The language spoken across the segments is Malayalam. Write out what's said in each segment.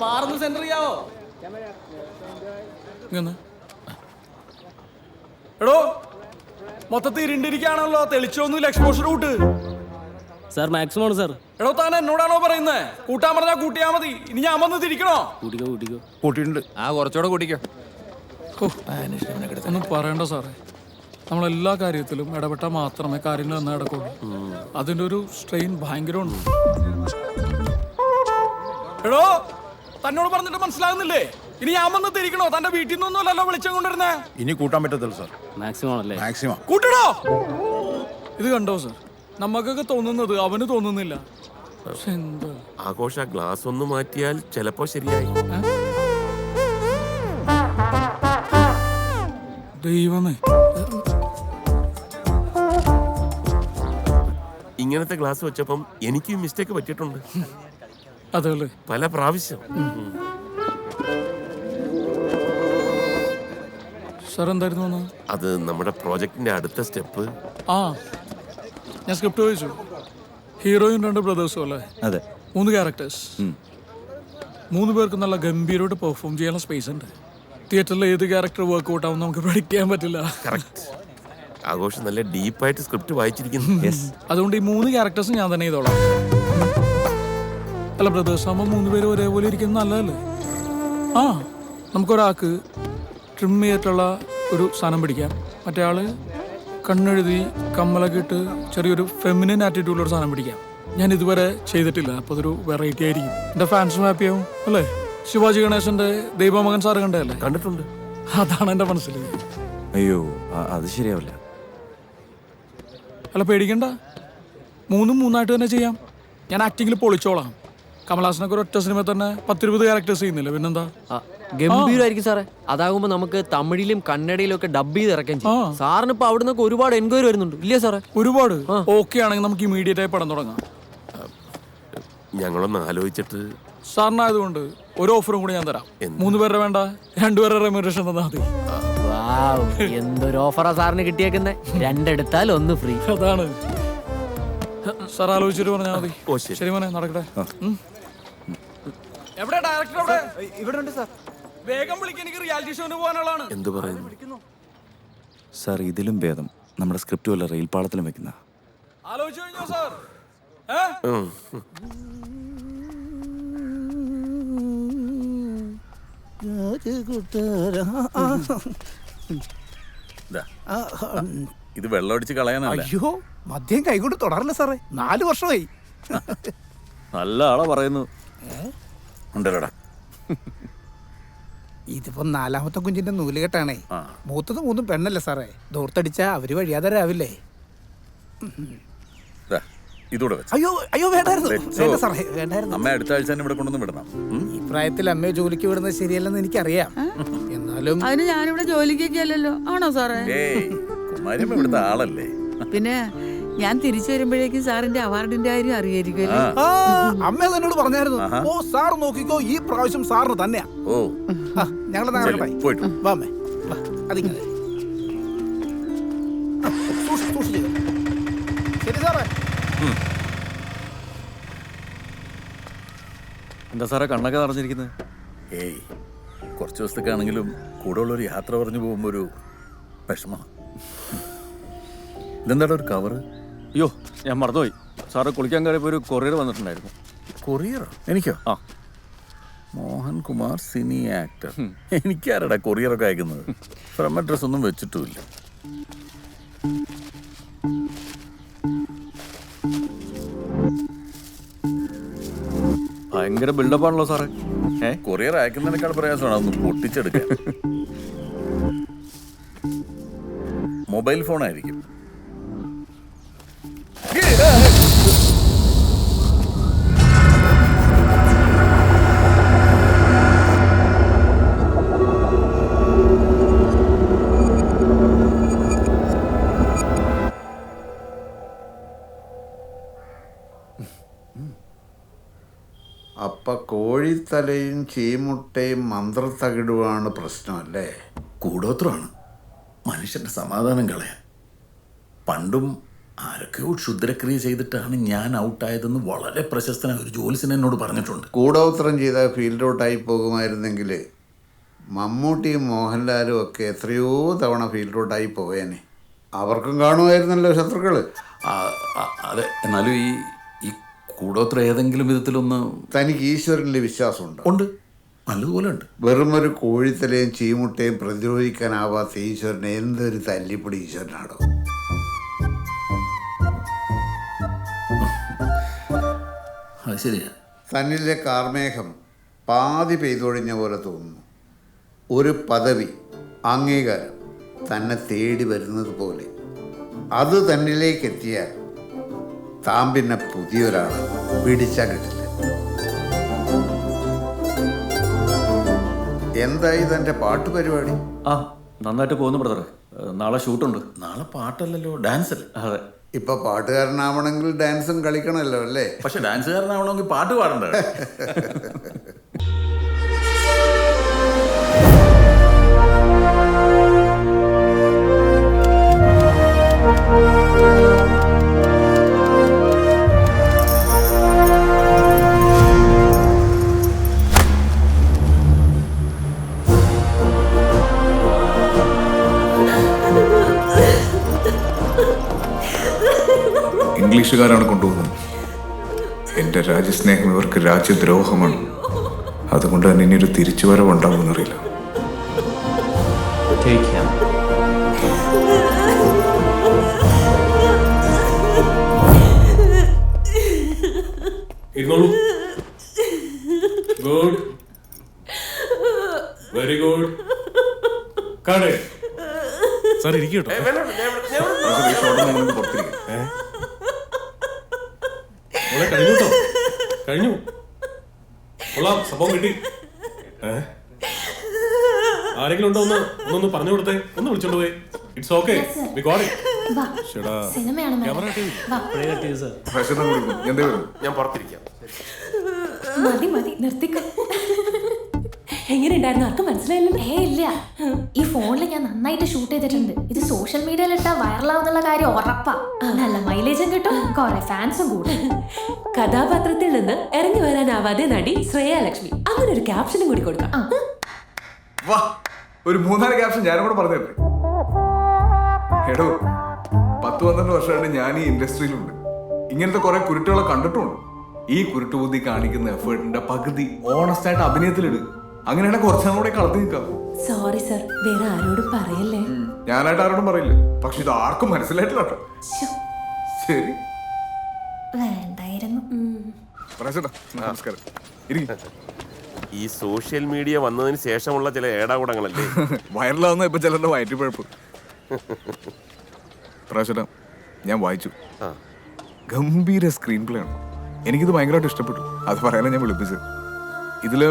പാർന്ന് സെന്റർ ചെയ്യാവോ? എടോ മൊത്തത്തിൽ ഇരുണ്ടിരിക്കാണല്ലോ തെളിച്ചൊന്നുമില്ല എക്സ്പോഷർ കൂട്ട്. സാർ മാക്സിമം ആണ് സാർ. എടോ താൻ എന്നോടാണോ പറയുന്നത് കൂട്ടാൻ പറഞ്ഞാൽ കൂട്ടിയാ മതി. ഇനി ഞാൻ വന്ന് തിരിക്കണോ? കൂട്ടിക്കോ കൂട്ടിക്കോ. കൂട്ടിയിട്ടുണ്ട്. ആ കുറച്ചുകൂടെ കൂട്ടിക്കോ. ഒന്നും പറയണ്ട സാറേ. നമ്മളെല്ലാ കാര്യത്തിലും ഇടപെട്ടാൽ മാത്രമേ കാര്യങ്ങൾ നന്നായി നടക്കുള്ളൂ. അതിന്റെ ഒരു സ്ട്രെയിൻ ഭയങ്കരമുണ്ട്. എടോ തന്നോട് പറഞ്ഞിട്ട് മനസ്സിലാകുന്നില്ലേ? ഇനി ഞാൻ വന്ന് തിരിക്കണോ? തന്റെ വീട്ടിൽ നിന്നൊന്നുമല്ലല്ലോ വിളിച്ചു കൊണ്ടിരുന്നേ ഇനി കൂട്ടാൻ പറ്റത്തില്ല സാർ മാക്സിമം ആണല്ലേ? മാക്സിമം കൂട്ടണോ ഇത് കണ്ടോ സാർ നമുക്കൊക്കെ തോന്നുന്നത് അവന് തോന്നുന്നില്ല. പക്ഷെ എന്താ? ആഘോഷ ഗ്ലാസ് ഒന്ന് മാറ്റിയാൽ ചിലപ്പോ ശരിയായി. ദൈവമേ. ഇങ്ങനത്തെ ഗ്ലാസ് വെച്ചപ്പം എനിക്കും മിസ്റ്റേക്ക് പറ്റിയിട്ടുണ്ട്. പല പ്രാവശ്യം. സാർ എന്തായിരുന്നു അത് നമ്മുടെ പ്രോജക്റ്റിന്റെ അടുത്ത സ്റ്റെപ്പ്. ആ ഞാൻ സ്ക്രിപ്റ്റ് വായിച്ചു ഹീറോയും രണ്ട് ബ്രദേഴ്സും അല്ലേ? അതെ. മൂന്ന് ക്യാരക്ടേഴ്സ്. മൂന്ന് പേർക്ക് നല്ല ഗംഭീരമായിട്ട് പെർഫോം ചെയ്യാനുള്ള സ്പേസ് ഉണ്ട്. തിയേറ്ററിൽ ഏത് ക്യാരക്ടർ വർക്ക് ഔട്ട് ആവും നമുക്ക് പഠിക്കാൻ ചെയ്യാൻ പറ്റില്ല. കറക്റ്റ് ആഘോഷം നല്ല ഡീപ്പായിട്ട് സ്ക്രിപ്റ്റ് വായിച്ചിരിക്കുന്നു. അതുകൊണ്ട് ഈ മൂന്ന് ക്യാരക്ടേഴ്സും ഞാൻ തന്നെ ചെയ്തോളാം. അല്ല ബ്രദേഴ്സ് ആകുമ്പോൾ മൂന്ന് പേര് ഒരേപോലെ ഇരിക്കുന്നത് നല്ലതല്ലേ? ആ നമുക്കൊരാൾക്ക് ട്രിം ചെയ്തിട്ടുള്ള ഒരു സാധനം പിടിക്കാം. മറ്റേ ആൾ കണ്ണെഴുതി കമ്മലൊക്കെ ഇട്ട് ചെറിയൊരു ഫെമിനിൻ ആറ്റിറ്റ്യൂഡിലൊരു സാധനം പിടിക്കാം. ഞാൻ ഇതുവരെ ചെയ്തിട്ടില്ല അപ്പോൾ അതൊരു വെറൈറ്റി ആയിരിക്കും. എന്റെ ഫാൻസും ഹാപ്പി ആവും അല്ലേ? ശിവാജി ഗണേശന്റെ ദൈവമകൻ സാറ് കണ്ടല്ലേ കണ്ടിട്ടുണ്ട്. അതാണ് എന്റെ മനസ്സിൽ അയ്യോ അത് ശരിയാവില്ല. അല്ല പേടിക്കണ്ട. മൂന്നും മൂന്നായിട്ട് തന്നെ ചെയ്യാം. ഞാൻ ആക്ടിങ്ങിൽ പൊളിച്ചോളാം. കമലഹാസനൊക്കെ ഒരു ഒറ്റ സിനിമ തന്നെ പത്തിരുപത് ക്യാരക്ടേഴ്സ് ചെയ്യുന്നില്ല? പിന്നെന്താ? ഗംഭീരമായിരിക്കും സാറേ. അതാകുമ്പോ നമുക്ക് തമിഴിലും കന്നഡയിലും ഒക്കെ ഡബ് ചെയ്ത് ഇറക്കാൻ ചെയ്യും. സാറിന് ഇപ്പൊ അവിടെ നിന്നൊക്കെ ഒരുപാട് എൻക്വയറി വരുന്നുണ്ട്. ഇല്ലേ സാറേ? ഒരുപാട്. ഓക്കെ ആണെങ്കിൽ നമുക്ക് ഇമീഡിയറ്റ് ആയി പടം തുടങ്ങാം. ഞങ്ങളൊന്ന് ആലോചിച്ചിട്ട് സാറിനായതുകൊണ്ട് ഒരു ഓഫറും കൂടി ഞാൻ തരാം. മൂന്ന് പേരുടെ വേണ്ട രണ്ടുപേരുടെ റെമ്യൂറേഷൻ തന്നാൽ മതി. വാവ്, എന്തൊരു ഓഫറാ സാറിന് കിട്ടിയേക്കുന്നെ? രണ്ടെടുത്താൽ ഒന്ന് ഫ്രീ അതാണ്. സാർ ആലോചിച്ചിട്ട് പറഞ്ഞാൽ മതി. ശരി. മോനെ നടക്കട്ടെ. എവിടെ ഡയറക്ടർ എവിടെ ഇവിടെ ഉണ്ട് സാർ. വേഗം വിളിക്ക് എനിക്ക് റിയാലിറ്റി ഷോന് പോകാനുള്ളതാണ് എന്ത് പറയുന്നു? സാർ ഇതിലും ഭേദം. നമ്മുടെ സ്ക്രിപ്റ്റ് വല്ല റെയിൽ പാളത്തിലും വെക്കുന്ന? ആലോചിച്ചു കഴിഞ്ഞോ സാർ. ഇത് വെള്ളമടിച്ച് കളയാനല്ല. അയ്യോ മദ്യം കൈകൊണ്ട് തുടരില്ല സാറേ. നാല് വർഷമായി. നല്ല ആളാ പറയുന്നു ഉണ്ടല്ലോടാ. ഇതിപ്പോ നാലാമത്തെ കുഞ്ഞിന്റെ നൂലുകെട്ടാണേ മൂത്തത് മൂന്നും പെണ്ണല്ലേ സാറേ? ദൂർത്തടിച്ചാ അവർ വഴിയാതരാവില്ലേ ദാ, ഇതൂടെ വെച്ച്. അയ്യോ അയ്യോ വേണ്ടായിരുന്നു. വെച്ചോ. വേണ്ട സാറേ വേണ്ടായിരുന്നു. അമ്മ അടുത്ത ആഴ്ച തന്നെ ഇവിടെ കൊണ്ടൊന്നും വിടണം. ഉം? ഈ പ്രായത്തിൽ അമ്മയെ ജോലിക്ക് വിടുന്നത് ശരിയല്ലെന്ന് എനിക്കറിയാം. എന്നാലും അതിന് ഞാനിവിടെ ജോലിക്കൊക്കെ അല്ലല്ലോ ആണോ സാറേ? ഏയ് കുമാരിയമ്മ ഇവിടുത്തെ ആളല്ലേ. പിന്നെ ഞാൻ തിരിച്ചു വരുമ്പോഴേക്കും സാറിന്റെ അവാർഡിന്റെ കാര്യം അറിയായിരിക്കുമല്ലോ. ആ. അമ്മ അത് എന്നോട് പറഞ്ഞായിരുന്നു. ഓ സാർ നോക്കിക്കോ ഈ പ്രാവശ്യം സാറിന് തന്നെയാ. ഓ. ഞങ്ങൾ പോയിട്ട് വാ. വാ അമ്മേ. വാ അതിങ്ങനെ. ആ, സൂക്ഷിച്ച്, സൂക്ഷിച്ച്. ശരി സാറേ. എന്താ സാറേ കണ്ണൊക്കെ നിറഞ്ഞിരിക്കുന്നത് ഏയ് കുറച്ച് ദിവസത്തേക്കാണെങ്കിലും കൂടെ ഉള്ളൊരു യാത്ര പറഞ്ഞു പോകുമ്പോൾ ഒരു വിഷമ. ഇതെന്താടാ ഒരു കവറ് അയ്യോ ഞാൻ മറന്നുപോയി. സാറ് കുളിക്കാൻ കയറിയപ്പോൾ ഒരു കൊറിയർ വന്നിട്ടുണ്ടായിരുന്നു. കൊറിയറോ എനിക്കോ? ആ. Mohankumar cine actor. എനിക്കാരടാ കൊറിയറൊക്കെ അയക്കുന്നത്? ഫ്രം അഡ്രസ് ഒന്നും വെച്ചിട്ടുമില്ല. ഭയങ്കര ബിൽഡപ്പാണല്ലോ സാറേ. ഏ? കൊറിയർ അയക്കുന്നതിനേക്കാൾ പ്രയാസമാണ് അതൊന്ന് പൊട്ടിച്ചെടുക്കാൻ. മൊബൈൽ ഫോൺ അപ്പൊ കോഴിത്തലയും ചീമുട്ടയും മന്ത്രത്തകിടുവാണ് കൂടോത്രമാണ്. മനുഷ്യന്റെ സമാധാനം കളയാൻ. പണ്ടും ആരൊക്കെയോ ക്ഷുദ്രക്രിയ ചെയ്തിട്ടാണ് ഞാൻ ഔട്ടായതെന്ന് വളരെ പ്രശസ്തനായ ഒരു ജോലിസിന് എന്നോട് പറഞ്ഞിട്ടുണ്ട്. കൂടോത്രം ചെയ്ത ഫീൽഡ് ഔട്ടായി പോകുമായിരുന്നെങ്കിൽ മമ്മൂട്ടിയും മോഹൻലാലും ഒക്കെ എത്രയോ തവണ ഫീൽഡ് ഔട്ടായി പോയേനെ. അവർക്കും കാണുമായിരുന്നല്ലോ ശത്രുക്കൾ അതെ. എന്നാലും ഈ കൂടോത്ര ഏതെങ്കിലും വിധത്തിലൊന്ന് തനിക്ക് ഈശ്വരനിൽ വിശ്വാസം ഉണ്ട്. ഉണ്ട് നല്ലതുപോലെ ഉണ്ട്. വെറും ഒരു കോഴിത്തലയും ചീമുട്ടയും പ്രതിരോധിക്കാനാവാത്ത ഈശ്വരനെ എന്തൊരു തല്ലിപ്പൊടി ഈശ്വരനാണോ? അത് ശരിയാ. തന്നിലെ കാർമേഘം പാതി പെയ്തൊഴിഞ്ഞ പോലെ തോന്നുന്നു. ഒരു പദവി അംഗീകാരം തന്നെ തേടി വരുന്നത് പോലെ. അത് തന്നിലേക്ക് എത്തിയാൽ താൻ പിന്നെ പുതിയൊരാൾ പിടിച്ചാൽ കിട്ടില്ല. എന്തായി തന്റെ പാട്ട് പരിപാടി? ആ നന്നായിട്ട് പോകുന്നു ബ്രദർ നാളെ ഷൂട്ടുണ്ട്. നാളെ പാട്ടല്ലല്ലോ ഡാൻസ്. അല്ലേ അതെ. ഇപ്പൊ പാട്ടുകാരനാവണമെങ്കിൽ ഡാൻസും കളിക്കണമല്ലോ അല്ലേ? പക്ഷെ ഡാൻസുകാരനാവണമെങ്കിൽ പാട്ട് പാടണ്ടേ? ഇംഗ്ലീഷുകാരാണ് കൊണ്ടുപോകുന്നത്. എന്റെ രാജ്യസ്നേഹം ഇവർക്ക് രാജ്യദ്രോഹമാണ്. അതുകൊണ്ട് തന്നെ ഇനി ഒരു തിരിച്ചുവരവ് ഉണ്ടാവുമെന്നറിയില്ല ഇരുന്നോളൂ. ഗുഡ് വെരി ഗുഡ് സാർ ഇരിക്കട്ടോ മോളെ കഴിഞ്ഞു കേട്ടോ കഴിഞ്ഞു. കൊള്ളാം. സംഭവം കിട്ടി. ഏ? ആരെങ്കിലും ഉണ്ടോ ഒന്ന്? ഒന്നൊന്ന് പറഞ്ഞു കൊടുത്തേ. ഒന്ന് വിളിച്ചോണ്ട് പോയി. It's okay we. Got it സിനിമയാണ് എന്തേ വരും ഞാൻ പുറത്തിരിക്കാം. മതി മതി. നിർത്തിക്ക. എങ്ങനെയുണ്ടായിരുന്നു? ആർക്കും മനസ്സിലായില്ല ഏ ഇല്ല. ഈ ഫോണിൽ ഞാൻ നന്നായിട്ട് ഷൂട്ട് ചെയ്തിട്ടുണ്ട്. ഇത് സോഷ്യൽ മീഡിയയിൽ ഇട്ടാ വൈറലാവുന്നുള്ള കാര്യം ഉറപ്പാ. നല്ല മൈലേജും കിട്ടും. കുറെ ഫാൻസും കൂടും. കഥാപാത്രത്തിൽ നിന്ന് ഇറങ്ങി വരാനാവാതെ നടി ശ്രേയ ലക്ഷ്മി. അങ്ങനെ ഒരു ക്യാപ്ഷനും കൂടി കൊടുക്കാം. വാ ഒരു മൂന്നാൽ ക്യാപ്ഷൻ ഞാനും കൂടെ പറഞ്ഞു തരട്ടെ. എടോ പത്ത് പന്ത്രണ്ട് വർഷമായിട്ട് ഞാൻ ഈ ഇൻഡസ്ട്രിയിലുണ്ട്. ഇങ്ങനത്തെ കുറെ കുരുട്ടുകളെ കണ്ടിട്ടുണ്ട് ഈ കുരുട്ടുബുദ്ധി കാണിക്കുന്ന എഫേർട്ടിന്റെ പകുതി ഓണസ്റ്റായിട്ട് അഭിനയത്തിലിടുക അഭിനയത്തിലിട്. അങ്ങനെയാണെങ്കിൽ കുറച്ചും കൂടെ കളത്തി നിൽക്കാം. സോറി സർ വേറെ ആരോടും പറയല്ലേ? ഞാനായിട്ട് ആരോടും പറയില്ല. പക്ഷെ ഇത് ആർക്കും മനസ്സിലായിട്ടില്ല കേട്ടോ. ശരി. വേണ്ടായിരുന്നു. നമസ്കാരം. ഇരിക്കും ഈ സോഷ്യൽ മീഡിയ വന്നതിന് ശേഷമുള്ള ചില ഏടാകൂടങ്ങളല്ലേ? വൈറലാവുന്ന ഇപ്പൊ ചിലരുടെ വയറ്റിപ്പഴപ്പ്. പ്രാവശ്യം ഞാൻ വായിച്ചു. ഗംഭീര സ്ക്രീൻ പ്ലേ ആണ്. എനിക്കിത് ഭയങ്കരമായിട്ട് ഇഷ്ടപ്പെട്ടു. അത് പറയാനാണ് ഞാൻ വിളിപ്പിച്ചത്. ഇതിൽ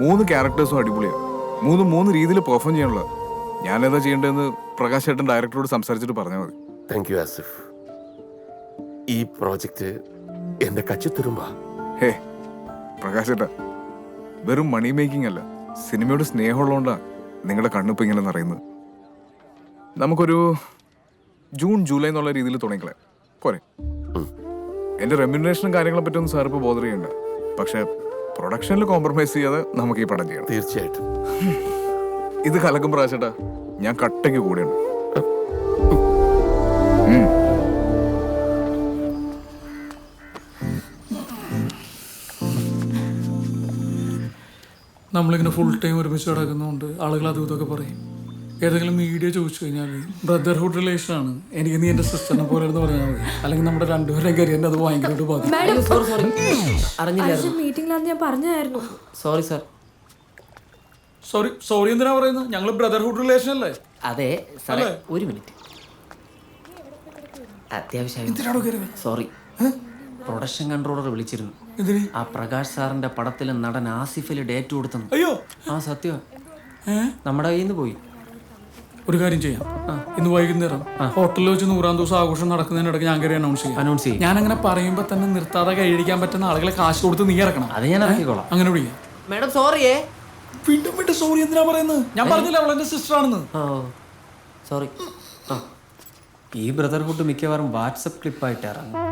മൂന്ന് ക്യാരക്ടേഴ്സും അടിപൊളിയാണ് മൂന്ന് മൂന്ന് രീതിയിൽ പെർഫോം ചെയ്യാനുള്ള ഞാൻ എന്താ ചെയ്യേണ്ടതെന്ന് പ്രകാശ് ചേട്ടൻ ഡയറക്ടറോട് സംസാരിച്ചിട്ട് പറഞ്ഞാൽ മതി. താങ്ക് യു ആസിഫ് ഈ പ്രോജക്റ്റ് എന്റെ കച്ചിത്തുരുമ്പാ ഹേ പ്രകാശ് ചേട്ടാ വെറും മണി മേക്കിംഗ് അല്ല സിനിമയോട് സ്നേഹമുള്ളതുകൊണ്ടാണ് നിങ്ങളുടെ കണ്ണിപ്പോൾ ഇങ്ങനെ നിറയുന്നത്. നമുക്കൊരു ജൂൺ ജൂലൈ എന്നുള്ള രീതിയിൽ തുടങ്ങിക്കളെ പോരെ. എന്റെ റെമ്യൂണറേഷനും കാര്യങ്ങളെ പറ്റിയൊന്നും സാർ ഇപ്പോൾ ബോധർ ചെയ്യണ്ട. പക്ഷേ പ്രൊഡക്ഷനിൽ കോംപ്രമൈസ് ചെയ്യാതെ നമുക്ക് ഈ പടം ചെയ്യണം. തീർച്ചയായിട്ടും. ഇത് കലക്കും പ്രാവശ്യട്ടാ ഞാൻ കട്ടയ്ക്ക് കൂടെയുണ്ട്. നമ്മളിങ്ങനെ ഫുൾ ടൈം ഒരുമിച്ച് കിടക്കുന്നതുകൊണ്ട് ആളുകൾ അതും ഇതൊക്കെ പറയും. ഏതെങ്കിലും മീഡിയ ചോദിച്ചു കഴിഞ്ഞാൽ ബ്രദർഹുഡ് റിലേഷൻ ആണ്. എനിക്ക് നീ എന്റെ സിസ്റ്ററിനെ പോലെ എന്ന് പറഞ്ഞാൽ മതി. അല്ലെങ്കിൽ നമ്മുടെ രണ്ടുപേരുടെയും കരിയറിന്റെ അത് ഭയങ്കരമായിട്ട് ബാധിക്കും. Sorry sorry അറിഞ്ഞില്ലായിരുന്നു. മീറ്റിംഗിലാന്ന് ഞാൻ പറഞ്ഞായിരുന്നു. സോറി സാർ സോറി സോറി എന്തിനാ പറയുന്നത്? ഞങ്ങൾ ബ്രദർഹുഡ് റിലേഷൻ അല്ലേ? അതെ സാറേ ഒരു മിനിറ്റ് അത്യാവശ്യം സോറി പ്രൊഡക്ഷൻ കൺട്രോളർ വിളിച്ചിരുന്നു. എന്തിന്? ആ പ്രകാശ് സാറിന്റെ പടത്തിലെ നടൻ ആസിഫിൽ ഡേറ്റ് കൊടുത്തു അയ്യോ! ആ സത്യം നമ്മുടെ കയ്യിൽ നിന്ന് പോയി. ഒരു കാര്യം ചെയ്യാം. ഇന്ന് വൈകുന്നേരം ഹോട്ടലിൽ വെച്ച് നൂറാം ദിവസം ആഘോഷം നടക്കുന്നതിനിടയ്ക്ക് ഞാൻ കയറി അനൗൺസ് ചെയ്യാം. അനൗൺസ് ചെയ്യും. ഞാൻ അങ്ങനെ പറയുമ്പോൾ തന്നെ നിർത്താതെ കൈയടിക്കാൻ പറ്റുന്ന ആളുകളെ കാശ് കൊടുത്ത് നീ ഇറക്കണം. അത് ഞാൻ ഇറക്കിക്കോളാം. അങ്ങനെ വിളിക്കാം. മാഡം സോറിയേ വീണ്ടും വീണ്ടും സോറി എന്തിനാ പറയുന്നത്? ഞാൻ പറഞ്ഞില്ല അവൾ എന്റെ സിസ്റ്റർ ആണെന്ന്? സോറി ഈ ബ്രദർഹുഡ് മിക്കവാറും വാട്സപ്പ് ക്ലിപ്പായിട്ട് ഇറങ്ങും.